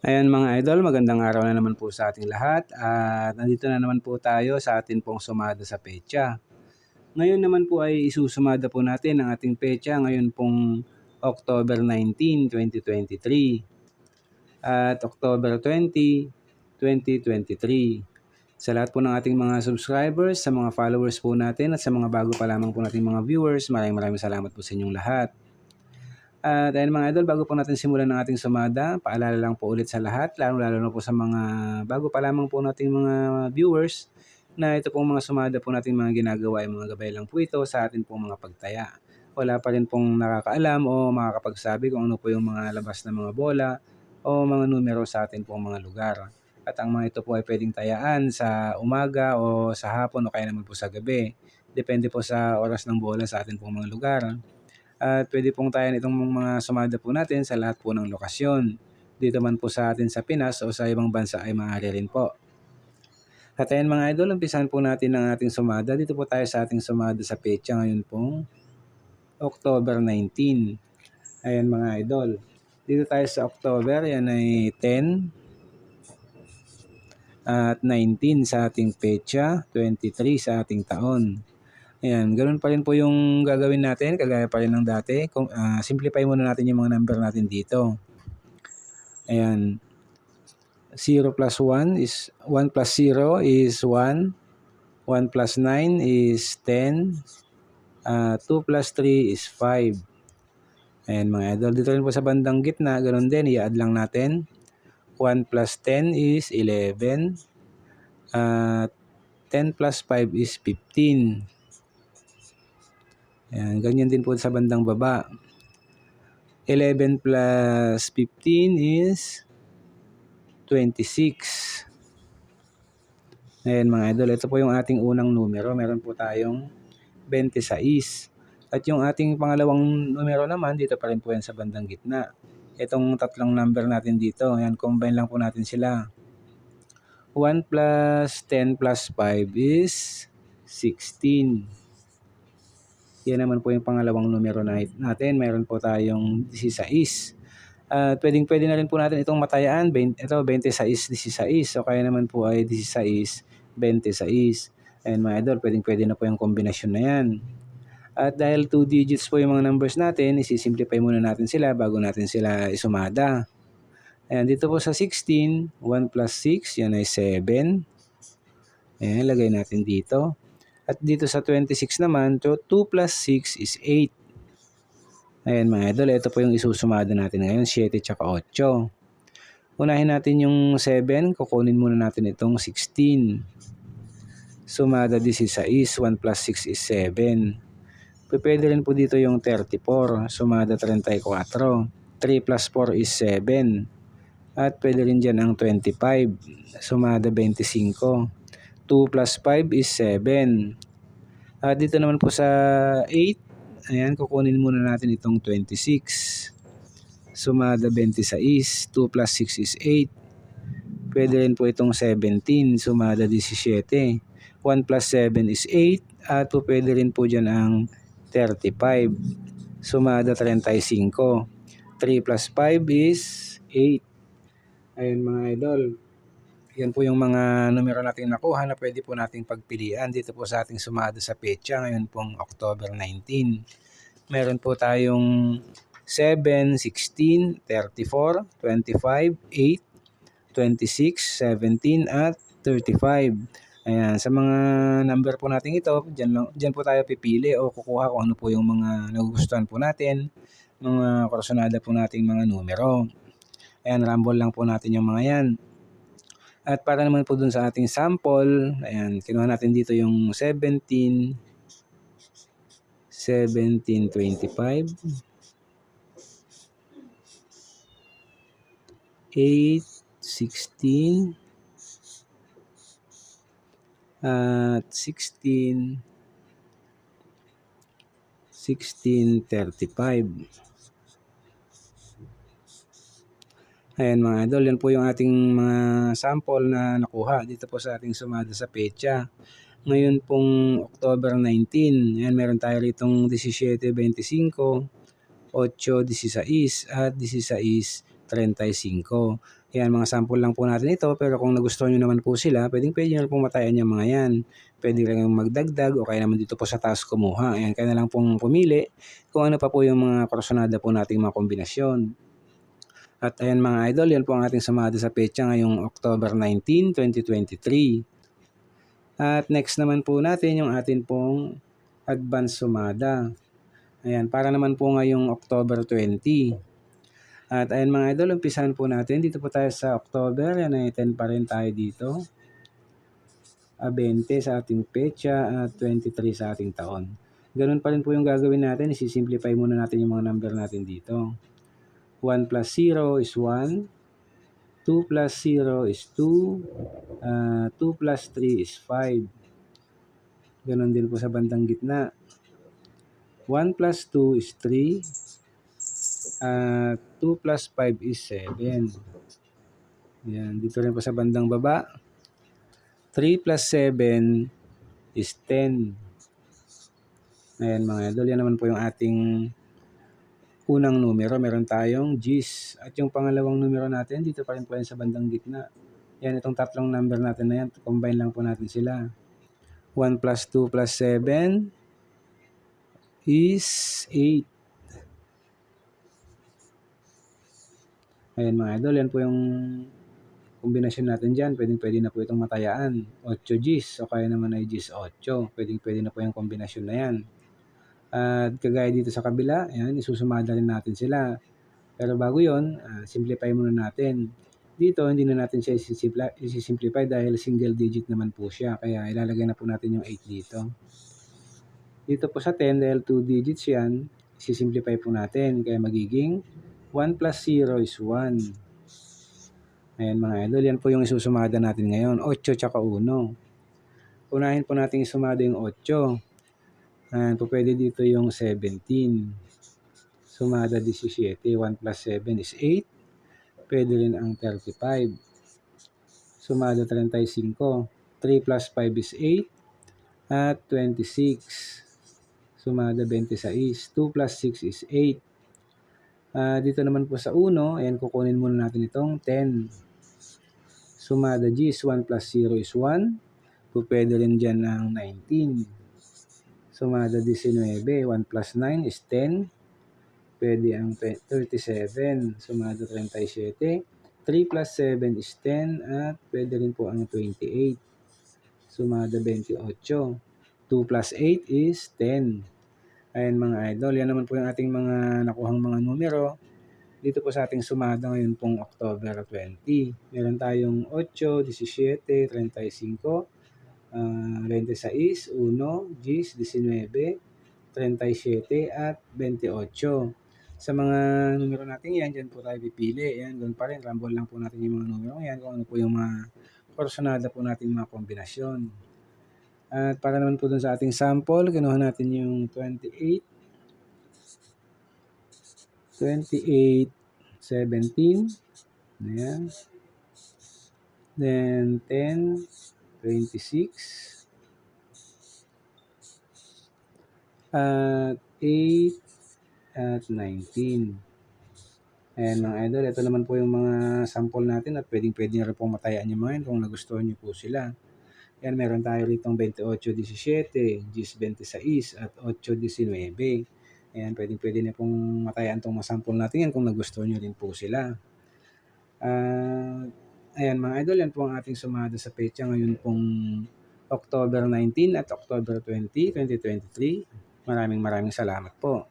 Ayan mga idol, magandang araw na naman po sa ating lahat at nandito na naman po tayo sa atin pong sumada sa pecha. Ngayon naman po ay isusumada po natin ang ating pecha ngayon pong October 19, 2023 at October 20, 2023. Sa lahat po ng ating mga subscribers, sa mga followers po natin at sa mga bago pa lamang po nating mga viewers, maraming maraming salamat po sa inyong lahat. At ayun mga idol, bago po natin simulan ng ating sumada, paalala lang po ulit sa lahat, lalo-lalo na po sa mga bago pa lamang po nating mga viewers, na ito pong mga sumada po nating mga ginagawa ay mga gabay lang po ito sa atin pong mga pagtaya. Wala pa rin pong nakakaalam o makakapagsabi kung ano po yung mga labas na mga bola o mga numero sa atin pong mga lugar. At ang mga ito po ay pwedeng tayaan sa umaga o sa hapon o kaya naman po sa gabi. Depende po sa oras ng bola sa atin pong mga lugar. At pwede pong tayo itong mga sumada po natin sa lahat po ng lokasyon. Dito man po sa atin sa Pinas o sa ibang bansa ay maaari rin po. At ayan mga idol, umpisahan po natin ang ating sumada. Dito po tayo sa ating sumada sa pecha ngayon pong October 19. Ayan mga idol. Dito tayo sa October, yan ay 10 at 19 sa ating pecha, 23 sa ating taon. Ayan, ganoon pa rin po yung gagawin natin, kagaya pa rin ng dati. Kung, uh, simplify muna natin yung mga number natin dito. Ayan, 0 plus 1 is, 1 plus 0 is 1. 1 plus 9 is 10. Uh, 2 plus 3 is 5. Ayan mga idol, dito rin po sa bandang gitna, ganoon din, i-add lang natin. 1 plus 10 is 11. Uh, 10 plus 5 is 15. Ayan, ganyan din po sa bandang baba. 11 plus 15 is 26. Ayan mga idol, ito po yung ating unang numero. Meron po tayong 26. At yung ating pangalawang numero naman, dito pa rin po yan sa bandang gitna. Itong tatlong number natin dito, ayan, combine lang po natin sila. 1 plus 10 plus 5 is 16. Yan naman po yung pangalawang numero natin. Mayroon po tayong 16. At uh, pwedeng pwede na rin po natin itong matayaan. Ito 26, 16. So kaya naman po ay 16, 26. And mga idol, pwedeng pwede na po yung kombinasyon na yan. At dahil 2 digits po yung mga numbers natin, isi-simplify muna natin sila bago natin sila isumada. Ayan, dito po sa 16, 1 plus 6, yan ay 7. Ayan, lagay natin dito. At dito sa 26 naman, 2 plus 6 is 8. Ayan mga idol, ito po yung isusumada natin ngayon, 7 tsaka 8. Unahin natin yung 7, kukunin muna natin itong 16. Sumada 16, 1 plus 6 is 7. Pwede rin po dito yung 34, sumada 34. 3 plus 4 is 7. At pwede rin dyan ang 25, sumada 25. 2 plus 5 is 7. At dito naman po sa 8, ayan, kukunin muna natin itong 26. Sumada 26, 2 plus 6 is 8. Pwede rin po itong 17, sumada 17. 1 plus 7 is 8 at po pwede rin po dyan ang 35. Sumada 35. 3 plus 5 is 8. Ayun mga idol. Yan po yung mga numero natin nakuha na pwede po nating pagpilian dito po sa ating sumada sa pecha ngayon pong October 19. Meron po tayong 7, 16, 34, 25, 8, 26, 17 at 35. Ayan, sa mga number po natin ito, dyan, lang, dyan po tayo pipili o kukuha kung ano po yung mga nagugustuhan po natin, mga korosonada po nating mga numero. Ayan, rumble lang po natin yung mga yan. At para naman po dun sa ating sample, ayan, kinuha natin dito yung 17, 1725, 8, 16, at 16, 1635. Ayan mga idol, yan po yung ating mga sample na nakuha dito po sa ating sumada sa pecha. Ngayon pong October 19, ayan meron tayo ritong 17.25, 8.16 at 16.35. 35. Ayan, mga sample lang po natin ito, pero kung nagustuhan nyo naman po sila, pwedeng pwede nyo pong matayan yung mga yan. Pwede lang magdagdag o kaya naman dito po sa taas kumuha. Ayan, kaya na lang pong pumili kung ano pa po yung mga kursunada po nating mga kombinasyon. At ayan mga idol, yan po ang ating sumada sa pecha ngayong October 19, 2023. At next naman po natin yung atin pong advance sumada. Ayan, para naman po ngayong October 20. At ayan mga idol, umpisahan po natin. Dito po tayo sa October. Yan ay 10 pa rin tayo dito. A 20 sa ating pecha at 23 sa ating taon. Ganun pa rin po yung gagawin natin. Isisimplify muna natin yung mga number natin dito. 1 plus 0 is 1. 2 plus 0 is 2. Uh, 2 plus 3 is 5. Ganon din po sa bandang gitna. 1 plus 2 is 3. Uh, 2 plus 5 is 7. Yan. Dito rin po sa bandang baba. 3 plus 7 is 10. Ayan mga idol. Yan naman po yung ating unang numero. Meron tayong G's. At yung pangalawang numero natin, dito pa rin po yan sa bandang gitna. Yan, itong tatlong number natin na yan. Combine lang po natin sila. 1 plus 2 plus 7 is 8. Ayan mga idol, yan po yung kombinasyon natin dyan. Pwedeng pwede na po itong matayaan. 8 Gs o kaya naman ay Gs 8. Pwedeng pwede na po yung kombinasyon na yan. At kagaya dito sa kabila, ayan, isusumada rin natin sila. Pero bago yon, uh, simplify muna natin. Dito, hindi na natin siya isi-simplify dahil single digit naman po siya. Kaya ilalagay na po natin yung 8 dito. Dito po sa 10, dahil 2 digits yan, isi-simplify po natin. Kaya magiging 1 plus 0 is 1. Ayan mga idol, yan po yung isusumada natin ngayon. 8 tsaka 1. Unahin po natin isumada yung 8. Ayan po pwede dito yung 17. Sumada 17. 1 plus 7 is 8. Pwede rin ang 35. Sumada 35. 3 plus 5 is 8. At 26. Sumada 26. 2 plus 6 is 8. Uh, dito naman po sa 1, ayan kukunin muna natin itong 10. Sumada G is 1 plus 0 is 1. Pupwede rin dyan ng 19. Sumada 19, 1 plus 9 is 10. Pwede ang 37. Sumada 37. 3 plus 7 is 10 at pwede rin po ang 28. Sumada 28. 2 plus 8 is 10. Ayan mga idol, yan naman po yung ating mga nakuhang mga numero. Dito po sa ating sumada ngayon pong October 20. Meron tayong 8, 17, 35, uh, 26, 1, 10, 19, 37 at 28. Sa mga numero natin yan, dyan po tayo pipili. Yan, doon pa rin. Rumble lang po natin yung mga numero yan kung ano po yung mga personada po natin mga kombinasyon. At para naman po dun sa ating sample, kinuha natin yung 28, 28, 17, ayan. Then 10, 26, at 8, at 19. Ayan mga idol, ito naman po yung mga sample natin at pwedeng pwede nyo rin pong matayaan yung mga yun kung nagustuhan nyo po sila. Yan, meron tayo ritong 28-17, GIS 26 at 8-19. Ayan, pwedeng pwede na pong matayan itong masample natin yan kung nagustuhan nyo rin po sila. Uh, ayan mga idol, yan po ang ating sumada sa pecha ngayon pong October 19 at October 20, 2023. Maraming maraming salamat po.